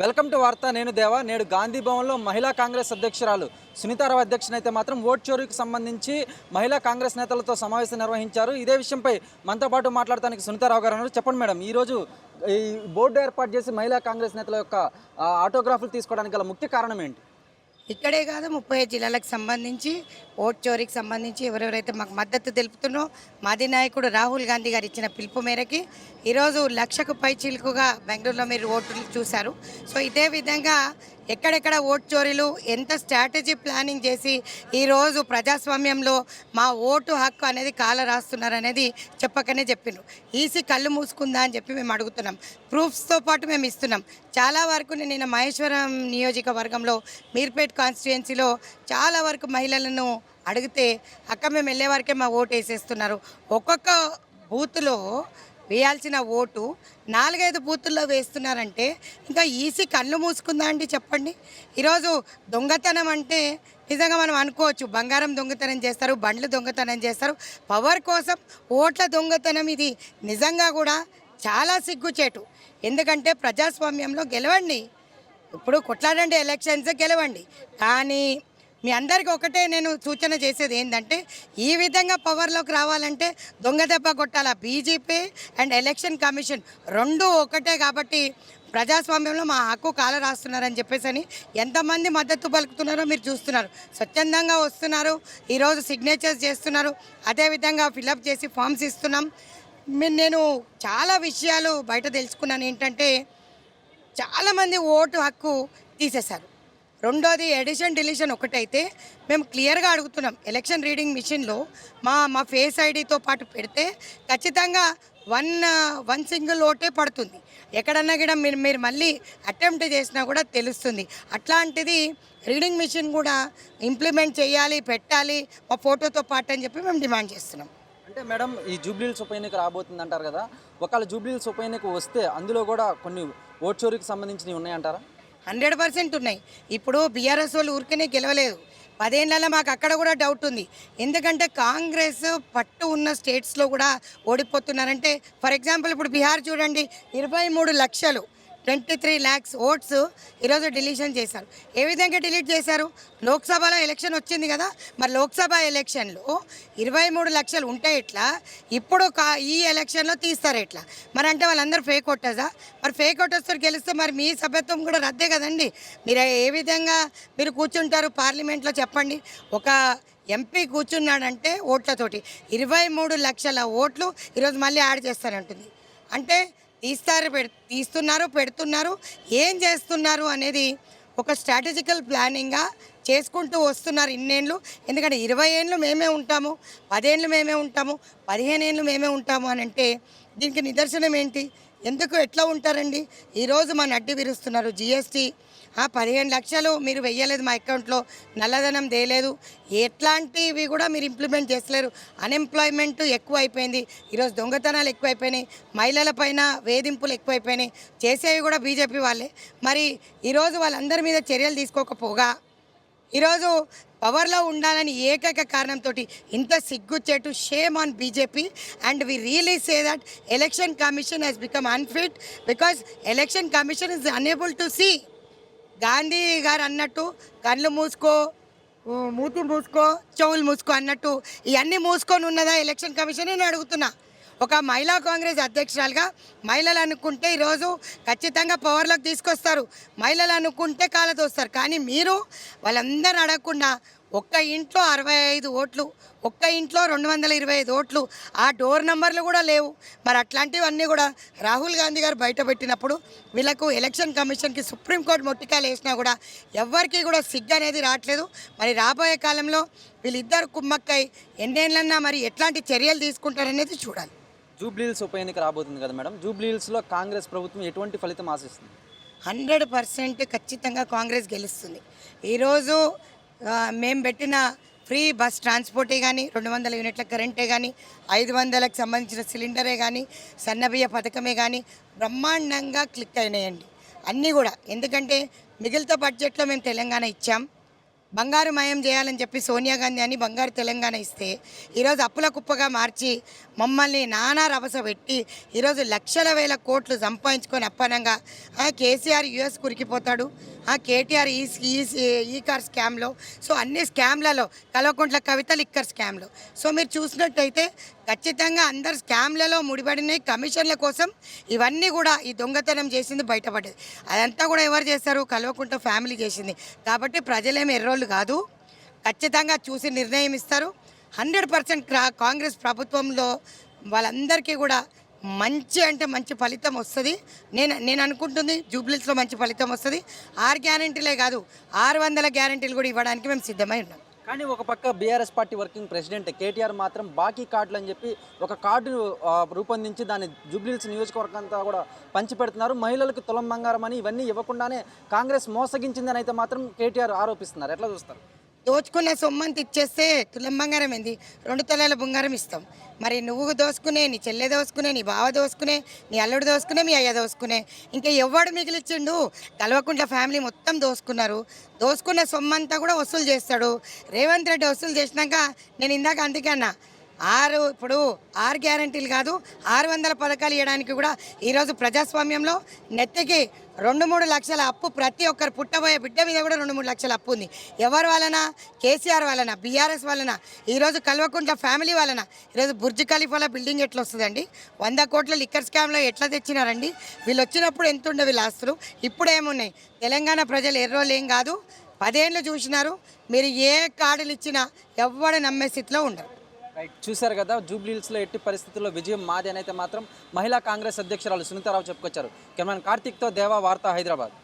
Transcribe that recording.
Welcome to వార్త. నేను దేవా. నేడు గాంధీ భవన్లో మహిళా కాంగ్రెస్ అధ్యక్షురాలు సునీతారావు అధ్యక్షునైతే అయితే మాత్రం ఓట్ చోరీకి సంబంధించి మహిళా కాంగ్రెస్ నేతలతో సమావేశం నిర్వహించారు. ఇదే విషయంపై మనతో పాటు మాట్లాడటానికి సునీతారావు గారు అన్నారు చెప్పండి మేడం ఈరోజు ఈ బోర్డు ఏర్పాటు చేసి మహిళా కాంగ్రెస్ నేతల యొక్క ఆటోగ్రాఫ్లు తీసుకోవడానికి గల ముఖ్య కారణం ఏంటి? ఇక్కడే కాదు ముప్పై ఐదు జిల్లాలకు సంబంధించి ఓట్ చోరీకి సంబంధించి ఎవరెవరైతే మాకు మద్దతు తెలుపుతున్నో మాజీ నాయకుడు రాహుల్ గాంధీ గారు ఇచ్చిన పిలుపు మేరకి ఈరోజు లక్షకు పై చిలుకుగా బెంగళూరులో మీరు ఓట్లు చూశారు. సో ఇదే విధంగా ఎక్కడెక్కడ ఓట్ చోరీలు ఎంత స్ట్రాటజీ ప్లానింగ్ చేసి ఈరోజు ప్రజాస్వామ్యంలో మా ఓటు హక్కు అనేది కాల రాస్తున్నారు అనేది చెప్పకనే చెప్పిండ్రు. ఈసీ కళ్ళు మూసుకుందా అని చెప్పి మేము అడుగుతున్నాం. ప్రూఫ్స్తో పాటు మేము ఇస్తున్నాం. చాలా వరకు నేను నిన్న మహేశ్వరం నియోజకవర్గంలో మీర్పేట్ కాన్స్టిట్యుయెన్సీలో చాలా వరకు మహిళలను అడిగితే అక్క మేము వెళ్ళే వరకే మా ఓటు వేసేస్తున్నారు. ఒక్కొక్క బూత్లో వేయాల్సిన ఓటు నాలుగైదు బూతుల్లో వేస్తున్నారంటే ఇంకా ఈసీ కళ్ళు మూసుకుందా అండి చెప్పండి? ఈరోజు దొంగతనం అంటే నిజంగా మనం అనుకోవచ్చు బంగారం దొంగతనం చేస్తారు బండ్లు దొంగతనం చేస్తారు. పవర్ కోసం ఓట్ల దొంగతనం ఇది నిజంగా కూడా చాలా సిగ్గుచేటు. ఎందుకంటే ప్రజాస్వామ్యంలో గెలవండి. ఇప్పుడు కొట్లాడండి ఎలక్షన్స్ గెలవండి. కానీ మీ అందరికీ ఒకటే నేను సూచన చేసేది ఏంటంటే ఈ విధంగా పవర్లోకి రావాలంటే దొంగ దెబ్బ కొట్టాల బీజేపీ అండ్ ఎలక్షన్ కమిషన్ రెండు ఒకటే కాబట్టి ప్రజాస్వామ్యంలో మా హక్కు కాల రాస్తున్నారని చెప్పేసి అని ఎంతమంది మద్దతు పలుకుతున్నారో మీరు చూస్తున్నారు. స్వచ్ఛందంగా వస్తున్నారు ఈరోజు సిగ్నేచర్స్ చేస్తున్నారు అదేవిధంగా ఫిలప్ చేసి ఫామ్స్ ఇస్తున్నాం. మీ- నేను చాలా విషయాలు బయట తెలుసుకున్నాను ఏంటంటే చాలామంది ఓటు హక్కు తీసేశారు. రెండోది ఎడిషన్ డిలీషన్ ఒకటైతే మేము క్లియర్గా అడుగుతున్నాం. ఎలక్షన్ రీడింగ్ మిషన్లో మా మా ఫేస్ ఐడితో పాటు పెడితే ఖచ్చితంగా వన్ వన్ సింగిల్ ఓటే పడుతుంది. ఎక్కడన్నా కూడా మీరు మీరు మళ్ళీ అటెంప్ట్ చేసినా కూడా తెలుస్తుంది. అట్లాంటిది రీడింగ్ మిషన్ కూడా ఇంప్లిమెంట్ చేయాలి పెట్టాలి మా ఫోటోతో పాటు అని చెప్పి మేము డిమాండ్ చేస్తున్నాం. అంటే మేడం ఈ జూబ్లీల్స్ ఉప ఎన్నిక రాబోతుంది అంటారు కదా ఒకవేళ జూబ్లీల్స్ ఉప ఎన్నిక వస్తే అందులో కూడా కొన్ని ఓట్ చోరీకి సంబంధించినవి ఉన్నాయంటారా? హండ్రెడ్ పర్సెంట్ ఉన్నాయి. ఇప్పుడు బీఆర్ఎస్ వాళ్ళు ఊరికనే గెలవలేదు. పదేళ్ళలో మాకు అక్కడ కూడా డౌట్ ఉంది. ఎందుకంటే కాంగ్రెస్ పట్టు ఉన్న స్టేట్స్లో కూడా ఓడిపోతున్నారంటే ఫర్ ఎగ్జాంపుల్ ఇప్పుడు బీహార్ చూడండి ఇరవై మూడు లక్షలు. ట్వంటీ త్రీ ల్యాక్స్ ఓట్స్ ఈరోజు డిలీషన్ చేశారు. ఏ విధంగా డిలీట్ చేశారు? లోక్సభలో ఎలక్షన్ వచ్చింది కదా మరి లోక్సభ ఎలక్షన్లో ఇరవై మూడు లక్షలు ఉంటే ఎట్లా? ఇప్పుడు కా ఈ ఎలక్షన్లో తీస్తారు ఎట్లా? మరి అంటే వాళ్ళందరూ ఫేక్ ఓటర్సా? మరి ఫేక్ ఓటర్స్తో గెలిస్తే మరి మీ సభ్యత్వం కూడా రద్దే కదండి. మీరు ఏ విధంగా మీరు కూర్చుంటారు పార్లమెంట్లో చెప్పండి. ఒక ఎంపీ కూర్చున్నాడంటే ఓట్లతోటి ఇరవై మూడు లక్షల ఓట్లు ఈరోజు మళ్ళీ యాడ్ చేస్తారంటుంది. అంటే తీస్తారు పెడు తీస్తున్నారు పెడుతున్నారు ఏం చేస్తున్నారు అనేది ఒక స్ట్రాటజికల్ ప్లానింగ్గా చేసుకుంటూ వస్తున్నారు ఇన్నేళ్ళు. ఎందుకంటే ఇరవై ఏళ్ళు మేమే ఉంటాము పదేళ్ళు మేమే ఉంటాము పదిహేను ఏళ్ళు మేమే ఉంటాము అని అంటే దీనికి నిదర్శనం ఏంటి? ఎందుకు ఎట్లా ఉంటారండి? ఈరోజు మన అడ్డు విరుస్తున్నారు జిఎస్టీ ఆ పదిహేను లక్షలు మీరు వెయ్యలేదు మా అకౌంట్లో నల్లధనం దేయలేదు ఎట్లాంటివి కూడా మీరు ఇంప్లిమెంట్ చేస్తలేరు. అన్ఎంప్లాయ్మెంట్ ఎక్కువ అయిపోయింది ఈరోజు దొంగతనాలు ఎక్కువైపోయినాయి. మహిళల పైన వేధింపులు ఎక్కువైపోయినాయి. చేసేవి కూడా బీజేపీ వాళ్ళే. మరి ఈరోజు వాళ్ళందరి మీద చర్యలు తీసుకోకపోగా ఈరోజు పవర్లో ఉండాలని ఏకైక కారణంతో ఇంత సిగ్గుచ్చేటు shame on BJP. And we really say that election commission has become unfit because election commission is unable to see Gandhi గారు అన్నట్టు కళ్ళు మూసుకో మూతి మూసుకో చెవులు మూసుకో అన్నట్టు ఇవన్నీ మూసుకొని ఉన్నదా ఎలక్షన్ కమిషన్ నేను అడుగుతున్నా. ఒక మహిళా కాంగ్రెస్ అధ్యక్షురాలుగా మహిళలు అనుకుంటే ఈరోజు ఖచ్చితంగా పవర్లోకి తీసుకొస్తారు. మహిళలు అనుకుంటే కాలతోస్తారు కానీ మీరు వాళ్ళందరూ అడగకుండా ఒక్క ఇంట్లో అరవై ఐదు ఓట్లు ఒక్క ఇంట్లో రెండు వందల ఇరవై ఐదు ఓట్లు ఆ డోర్ నంబర్లు కూడా లేవు. మరి అట్లాంటివన్నీ కూడా రాహుల్ గాంధీ గారు బయటపెట్టినప్పుడు వీళ్ళకు ఎలక్షన్ కమిషన్కి సుప్రీంకోర్టు మొట్టికాయలు వేసినా కూడా ఎవ్వరికీ కూడా సిగ్గు అనేది రావట్లేదు. మరి రాబోయే కాలంలో వీళ్ళిద్దరు కుమ్మక్కై ఎన్నేళ్ళన్నా మరి ఎట్లాంటి చర్యలు తీసుకుంటారనేది చూడాలి. జూబ్లీహిల్స్ ఉప ఎన్నిక రాబోతుంది కదా మేడం. జూబ్లీహిల్స్లో కాంగ్రెస్ ప్రభుత్వం ఎటువంటి ఫలితం ఆశిస్తుంది? హండ్రెడ్ పర్సెంట్ ఖచ్చితంగా కాంగ్రెస్ గెలుస్తుంది. ఈరోజు మేము పెట్టిన ఫ్రీ బస్ ట్రాన్స్పోర్టే కానీ రెండు వందల యూనిట్ల కరెంటే కానీ ఐదు వందలకు సంబంధించిన సిలిండరే కానీ సన్నబియ్య పథకమే కానీ బ్రహ్మాండంగా క్లిక్ అయినాయండి. అన్నీ కూడా. ఎందుకంటే మిగిలిత బడ్జెట్లో మేము తెలంగాణ ఇచ్చాం. బంగారు మయం చేయాలని చెప్పి సోనియా గాంధీ అని బంగారు తెలంగాణ ఇస్తే ఈరోజు అప్పుల కుప్పగా మార్చి మమ్మల్ని నానా రభస పెట్టి ఈరోజు లక్షల వేల కోట్లు సంపాదించుకొని అప్పనంగా కేసీఆర్ యుఎస్ కురికిపోతాడు. కేటీఆర్ ఈ ఈ ఈ కార్ స్కామ్లో. సో అన్ని స్కామ్లలో కలవకుంట్ల కవిత లిక్కర్ స్కామ్లో. సో మీరు చూసినట్టయితే ఖచ్చితంగా అందరు స్కామ్లలో ముడిపడినాయి కమిషన్ల కోసం ఇవన్నీ కూడా ఈ దొంగతనం చేసింది బయటపడ్డది. అదంతా కూడా ఎవరు చేస్తారు కల్వకుంట్ల ఫ్యామిలీ చేసింది. కాబట్టి ప్రజలేమి ఎర్రోళ్ళు కాదు. ఖచ్చితంగా చూసి నిర్ణయం ఇస్తారు. హండ్రెడ్ పర్సెంట్ కాంగ్రెస్ ప్రభుత్వంలో వాళ్ళందరికీ కూడా మంచి అంటే మంచి ఫలితం వస్తుంది. నేను నేను అనుకుంటుంది జూబ్లీస్లో మంచి ఫలితం వస్తుంది. ఆరు గ్యారంటీలే కాదు ఆరు వందల గ్యారంటీలు కూడా ఇవ్వడానికి మేము సిద్ధమై ఉన్నాం. కానీ ఒక పక్క BRS party working president KTR మాత్రం బాకీ కార్డులు అని చెప్పి ఒక కార్డు రూపొందించి దాన్ని జూబ్లీహిల్స్ నియోజకవర్గం అంతా కూడా పంచిపెడుతున్నారు. మహిళలకు తులం బంగారం అని ఇవన్నీ ఇవ్వకుండానే కాంగ్రెస్ మోసగించిందని అయితే మాత్రం కేటీఆర్ ఆరోపిస్తున్నారు. ఎట్లా చూస్తారు? దోచుకున్న సొమ్మంత ఇచ్చేస్తే తులం బంగారం ఏంది? రెండు తలాల బంగారం ఇస్తాం. మరి నువ్వు దోసుకునే నీ చెల్లె దోసుకునే నీ బావ దోసుకునే నీ అల్లుడు దోసుకునే మీ అయ్య దోసుకునే. ఇంకా ఎవడు మిగిలిచ్చిండు? కల్వకుంట్ల ఫ్యామిలీ మొత్తం దోసుకున్నారు. దోసుకున్న సొమ్మంతా కూడా వసూలు చేస్తాడు. రేవంత్ రెడ్డి వసూలు చేసినాక నేను ఇందాక అందుకన్నా ఆరు ఇప్పుడు ఆరు గ్యారంటీలు కాదు ఆరు వందల పథకాలు ఇవ్వడానికి కూడా ఈరోజు ప్రజాస్వామ్యంలో నెత్తికి రెండు మూడు లక్షల అప్పు ప్రతి ఒక్కరు పుట్టబోయే బిడ్డ మీద కూడా రెండు మూడు లక్షల అప్పు ఉంది. ఎవరి వలన కేసీఆర్ వలన బీఆర్ఎస్ వలన ఈరోజు కల్వకుంట్ల ఫ్యామిలీ వలన ఈరోజు బుర్జ్ ఖలీఫాల బిల్డింగ్ ఎట్లా వస్తుందండి? వంద కోట్ల లిక్కర్ స్కామ్లో ఎట్లా తెచ్చినారండి? వీళ్ళు వచ్చినప్పుడు ఎంత ఉండే వీళ్ళ ఆస్తులు? ఇప్పుడు ఏమున్నాయి? తెలంగాణ ప్రజలు ఎర్రోళ్ళు ఏం కాదు. పదేళ్ళు చూసినారు. మీరు ఏ కార్డులు ఇచ్చినా ఎవ్వడు నమ్మే స్థితిలో ఉండరు. రైట్ చూశారు కదా జూబ్లీహిల్స్లో ఎట్టి పరిస్థితుల్లో విజయం మాది అయితే మాత్రం మహిళా కాంగ్రెస్ అధ్యక్షురాలు సునీతారావు చెప్పుకొచ్చారు. కెమెరాన్ కార్తీక్తో దేవా వార్త హైదరాబాద్.